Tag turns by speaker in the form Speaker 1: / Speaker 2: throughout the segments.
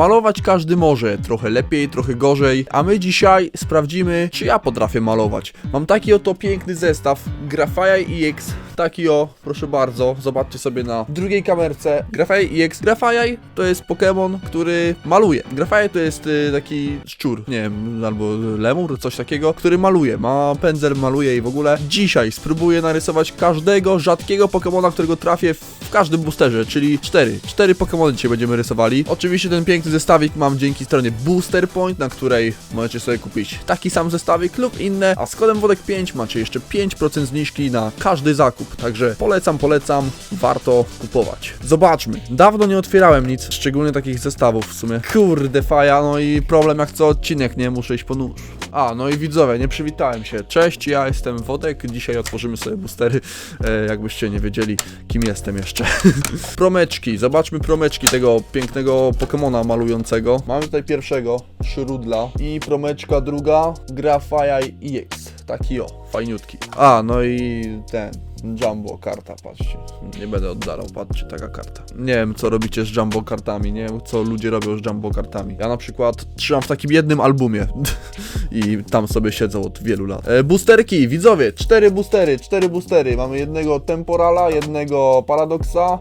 Speaker 1: Malować każdy może, trochę lepiej, trochę gorzej, a my dzisiaj sprawdzimy, czy ja potrafię malować. Mam taki oto piękny zestaw Grafai EX, taki o, proszę bardzo, zobaczcie sobie na drugiej kamerce. Grafai EX. Grafai to jest Pokémon, który maluje. Grafai to jest y, taki szczur, nie wiem, albo lemur, coś takiego, który maluje, ma pędzel, maluje i w ogóle. Dzisiaj spróbuję narysować każdego rzadkiego Pokémona, którego trafię w każdym boosterze, czyli cztery. Cztery Pokémony dzisiaj będziemy rysowali. Oczywiście ten piękny zestawik mam dzięki stronie Booster Point, na której możecie sobie kupić taki sam zestawik lub inne, a z kodem WODEK5 macie jeszcze 5% zniżki na każdy zakup, także polecam, polecam, warto kupować. Zobaczmy, dawno nie otwierałem nic, szczególnie takich zestawów w sumie. Kurde faja, no i problem jak co odcinek, nie? Muszę iść po nóż. A, no i widzowie, nie przywitałem się. Cześć, ja jestem Wodek, dzisiaj otworzymy sobie boostery, e, jakbyście nie wiedzieli, kim jestem jeszcze. promeczki, zobaczmy promeczki tego pięknego Pokemona malującego. Mamy tutaj pierwszego, Szrudla i promeczka druga, Grafai EX, taki o, fajniutki. A, no i ten, Jumbo karta, patrzcie. Nie będę oddalał, patrzcie, taka karta. Nie wiem, co robicie z Jumbo kartami, nie wiem, co ludzie robią z Jumbo kartami. Ja na przykład trzymam w takim jednym albumie i tam sobie siedzą od wielu lat. E, boosterki, widzowie, cztery boostery, cztery boostery. Mamy jednego Temporala, jednego Paradoxa,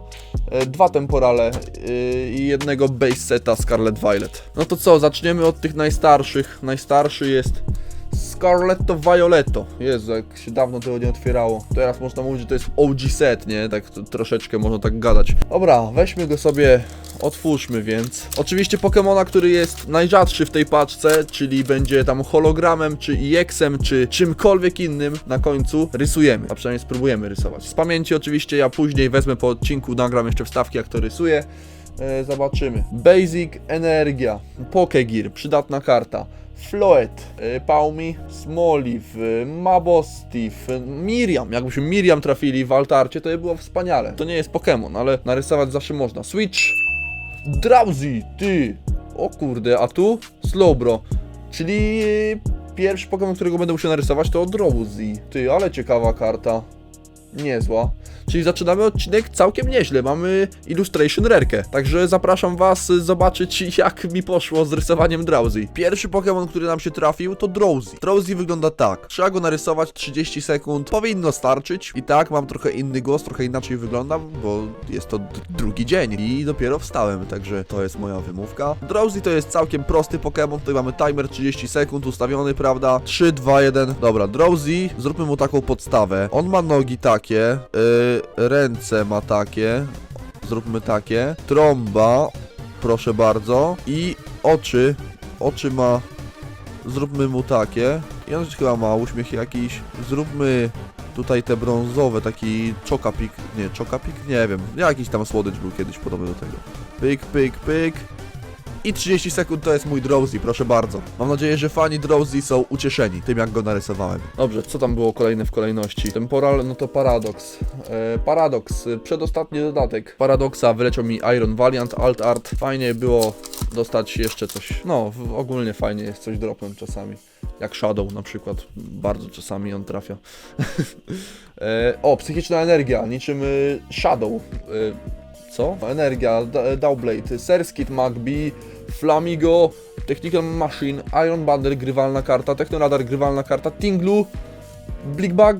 Speaker 1: e, dwa Temporale e, i jednego base seta Scarlet Violet. No to co, zaczniemy od tych najstarszych. Najstarszy jest Scarletto Violetto. Jezu, jak się dawno tego nie otwierało. Teraz można mówić, że to jest OG set, nie? Tak troszeczkę można tak gadać. Dobra, weźmy go sobie, otwórzmy więc. Oczywiście Pokemona, który jest najrzadszy w tej paczce, czyli będzie tam hologramem, czy EX-em, czy czymkolwiek innym na końcu, rysujemy. A przynajmniej spróbujemy rysować. Z pamięci oczywiście ja później wezmę po odcinku, nagram jeszcze wstawki, jak to rysuję. E, zobaczymy. Basic Energia, Pokegear, przydatna karta. Floet, y, Paumi, Smoliv, y, Mabostif, Miriam. Jakbyśmy Miriam trafili w altarcie, to by było wspaniale. To nie jest Pokémon, ale narysować zawsze można. Switch, Drowsy, ty. O kurde, a tu Slowbro. Czyli pierwszy Pokémon, którego będę musiał narysować to Drowsy. Ty, ale ciekawa karta. Niezła. Czyli zaczynamy odcinek całkiem nieźle. Mamy Illustration Rerkę. Także zapraszam Was zobaczyć, jak mi poszło z rysowaniem Drowsy. Pierwszy Pokémon, który nam się trafił, to Drowsy. Drowsy wygląda tak. Trzeba go narysować 30 sekund. Powinno starczyć. I tak, mam trochę inny głos, trochę inaczej wyglądam, bo jest to drugi dzień i dopiero wstałem, także to jest moja wymówka. Drowsy to jest całkiem prosty Pokémon. Tutaj mamy timer 30 sekund ustawiony, prawda? 3, 2, 1. Dobra, Drowsy, zróbmy mu taką podstawę. On ma nogi takie, yy, ręce ma takie. Zróbmy takie. Trąba, proszę bardzo. I oczy. Oczy ma. Zróbmy mu takie. I on chyba ma uśmiech jakiś. Zróbmy tutaj te brązowe, taki czokapik. Nie, czokapik? Nie wiem. Jakiś tam słodycz był kiedyś podobny do tego. Pyk, pyk, pyk. I 30 sekund to jest mój Drowsy, proszę bardzo. Mam nadzieję, że fani Drowsy są ucieszeni tym, jak go narysowałem. Dobrze, co tam było kolejne w kolejności? Temporal, no to Paradox. E, Paradox, e, przedostatni dodatek. Paradoxa wyleciał mi Iron Valiant, Alt Art. Fajnie było dostać jeszcze coś. No, ogólnie fajnie jest coś dropnąć czasami. Jak Shadow na przykład. Bardzo czasami on trafia. e, o, psychiczna energia, niczym y, Shadow. E, co? Energia, Dowblade, Serskit, Magby, Flamigo, Technical Machine, Iron Bundle, grywalna karta, Technoradar, grywalna karta, Tinglu, Blickbug,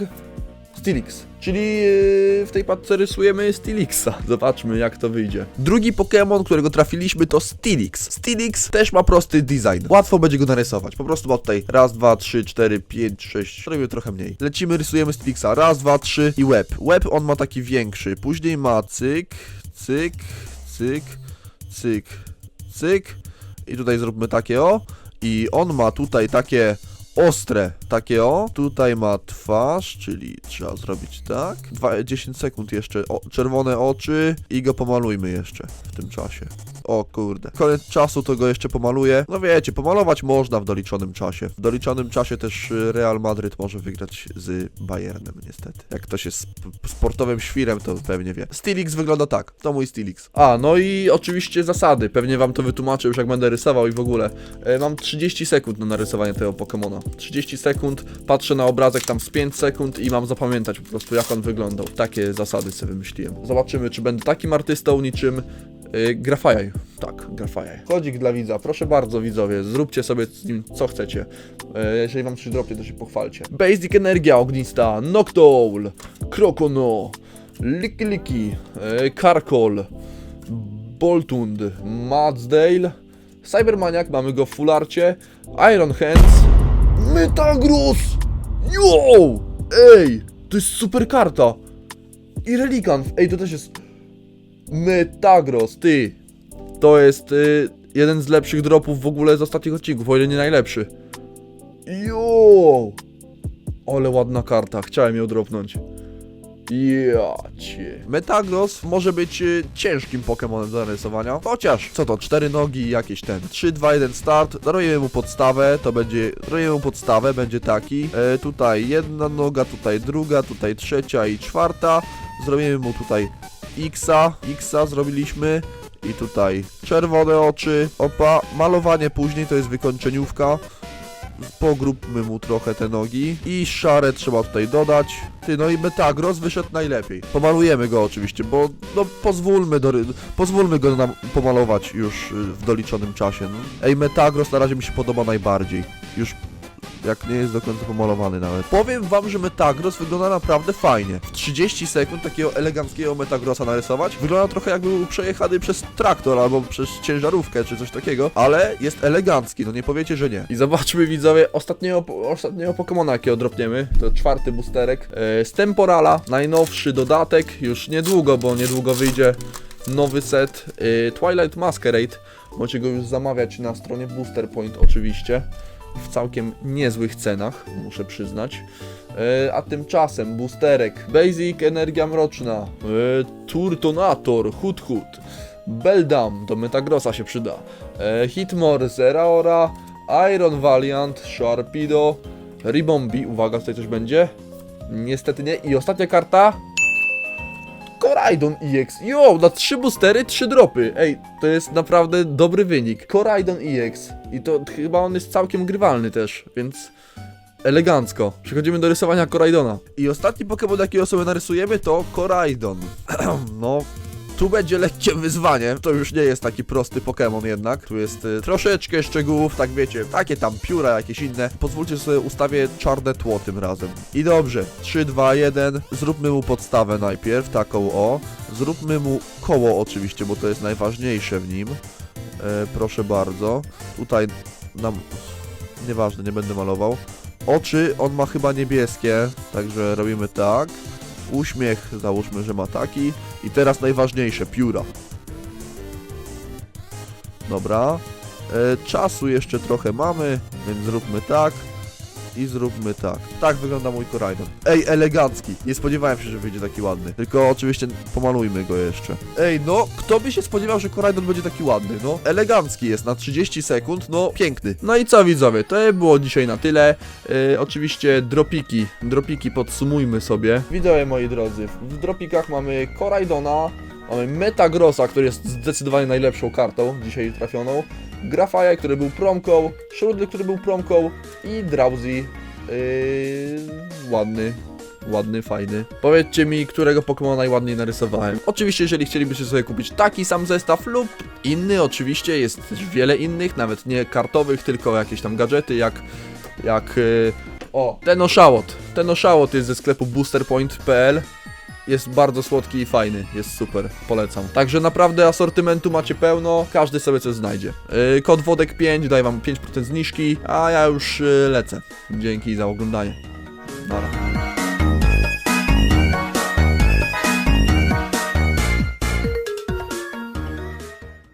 Speaker 1: Stilix. Czyli yy, w tej paczce rysujemy Stilixa. Zobaczmy jak to wyjdzie. Drugi Pokémon, którego trafiliśmy to Stilix. Stilix też ma prosty design. Łatwo będzie go narysować. Po prostu ma tutaj raz, dwa, trzy, cztery, pięć, sześć, robimy trochę mniej. Lecimy, rysujemy Stilixa. Raz, dwa, trzy i łeb. Łeb on ma taki większy. Później ma cyk, cyk, cyk, cyk, cyk. I tutaj zróbmy takie o. I on ma tutaj takie ostre, takie o. Tutaj ma twarz, czyli trzeba zrobić tak. Dwa, 10 sekund jeszcze. O, czerwone oczy i go pomalujmy jeszcze w tym czasie. O kurde. Koniec czasu to go jeszcze pomaluję. No wiecie, pomalować można w doliczonym czasie. W doliczonym czasie też Real Madryt może wygrać z Bayernem niestety. Jak ktoś jest sp- sportowym świrem, to pewnie wie. Stilix wygląda tak. To mój Stilix. A, no i oczywiście zasady. Pewnie wam to wytłumaczę już jak będę rysował i w ogóle. E, mam 30 sekund na narysowanie tego Pokemona. 30 sekund, patrzę na obrazek tam z 5 sekund i mam zapamiętać po prostu jak on wyglądał. Takie zasady sobie wymyśliłem. Zobaczymy, czy będę takim artystą niczym Yy, grafajaj. Tak, grafajaj. Kodzik dla widza, proszę bardzo widzowie, zróbcie sobie z nim co chcecie. Yy, jeżeli wam coś dropnie, to się pochwalcie. Basic Energia Ognista, Noctowl, Krokono, Liki Liki, yy, Karkol, Boltund, Madsdale, Cybermaniac, mamy go w fularcie, Iron Hands, Metagross! Yo! Ej! To jest super karta! I Relikan, ej to też jest... Metagross, ty! To jest y, jeden z lepszych dropów w ogóle z ostatnich odcinków, o ile nie najlepszy. Jo! Ale ładna karta, chciałem ją dropnąć. Ja cię. Metagross może być y, ciężkim Pokemonem do narysowania, chociaż co to, cztery nogi i jakieś ten. 3, 2, 1 start, darujemy mu podstawę, to będzie, darujemy mu podstawę, będzie taki. E, tutaj jedna noga, tutaj druga, tutaj trzecia i czwarta. Zrobimy mu tutaj Xa, Xa zrobiliśmy. I tutaj czerwone oczy, opa, malowanie później to jest wykończeniówka pogróbmy mu trochę te nogi i szare trzeba tutaj dodać. Ty, no i Metagross wyszedł najlepiej. Pomalujemy go oczywiście, bo no pozwólmy, do, pozwólmy go nam pomalować już y, w doliczonym czasie. No. Ej, Metagross na razie mi się podoba najbardziej. Już jak nie jest do końca pomalowany nawet. Powiem wam, że Metagross wygląda naprawdę fajnie. W 30 sekund takiego eleganckiego Metagrossa narysować wygląda trochę jakby był przejechany przez traktor albo przez ciężarówkę czy coś takiego, ale jest elegancki, no nie powiecie, że nie. I zobaczmy widzowie ostatniego, ostatniego Pokemona jakiego dropniemy. To czwarty boosterek e, z Temporala, najnowszy dodatek, już niedługo, bo niedługo wyjdzie nowy set e, Twilight Masquerade. Możecie go już zamawiać na stronie Booster Point oczywiście w całkiem niezłych cenach, muszę przyznać. E, a tymczasem boosterek Basic Energia Mroczna, e, Turtonator, Hut Hut, Beldam, do Metagrossa się przyda, e, Hitmore, Iron Valiant, Sharpedo, Ribombi, uwaga, tutaj coś będzie? Niestety nie. I ostatnia karta Koraidon EX. Jo, na trzy boostery, trzy dropy. Ej, to jest naprawdę dobry wynik. Koraidon EX. I to chyba on jest całkiem grywalny też, więc elegancko. Przechodzimy do rysowania Koraidona. I ostatni Pokémon, jakiego sobie narysujemy, to Koraidon. no, tu będzie lekkie wyzwanie. To już nie jest taki prosty Pokémon jednak. Tu jest y, troszeczkę szczegółów, tak wiecie, takie tam pióra, jakieś inne. Pozwólcie, że sobie ustawię czarne tło tym razem. I dobrze, 3, 2, 1. Zróbmy mu podstawę najpierw, taką o. Zróbmy mu koło oczywiście, bo to jest najważniejsze w nim. E, proszę bardzo. Tutaj nam... Nieważne, nie będę malował. Oczy on ma chyba niebieskie, także robimy tak. Uśmiech załóżmy, że ma taki. I teraz najważniejsze, pióra. Dobra. E, czasu jeszcze trochę mamy, więc zróbmy tak. I zróbmy tak. Tak wygląda mój Koraidon. Ej, elegancki. Nie spodziewałem się, że wyjdzie taki ładny. Tylko oczywiście pomalujmy go jeszcze. Ej, no, kto by się spodziewał, że Koraidon będzie taki ładny, no? Elegancki jest, na 30 sekund, no, piękny. No i co widzowie, to było dzisiaj na tyle. E, oczywiście dropiki, dropiki podsumujmy sobie. Widzowie moi drodzy, w dropikach mamy Koraidona, mamy Metagrossa, który jest zdecydowanie najlepszą kartą dzisiaj trafioną. Grafaya, który był promką, Shrudly, który był promką i Drowsy, yy, ładny, ładny, fajny. Powiedzcie mi, którego Pokemona najładniej narysowałem. Oczywiście, jeżeli chcielibyście sobie kupić taki sam zestaw lub inny, oczywiście jest też wiele innych, nawet nie kartowych, tylko jakieś tam gadżety, jak, jak, yy, o, ten oszałot. Ten oszałot jest ze sklepu boosterpoint.pl jest bardzo słodki i fajny, jest super, polecam. Także naprawdę asortymentu macie pełno, każdy sobie coś znajdzie. Yy, kod wodek 5 daje wam 5% zniżki, a ja już yy, lecę. Dzięki za oglądanie. Nara.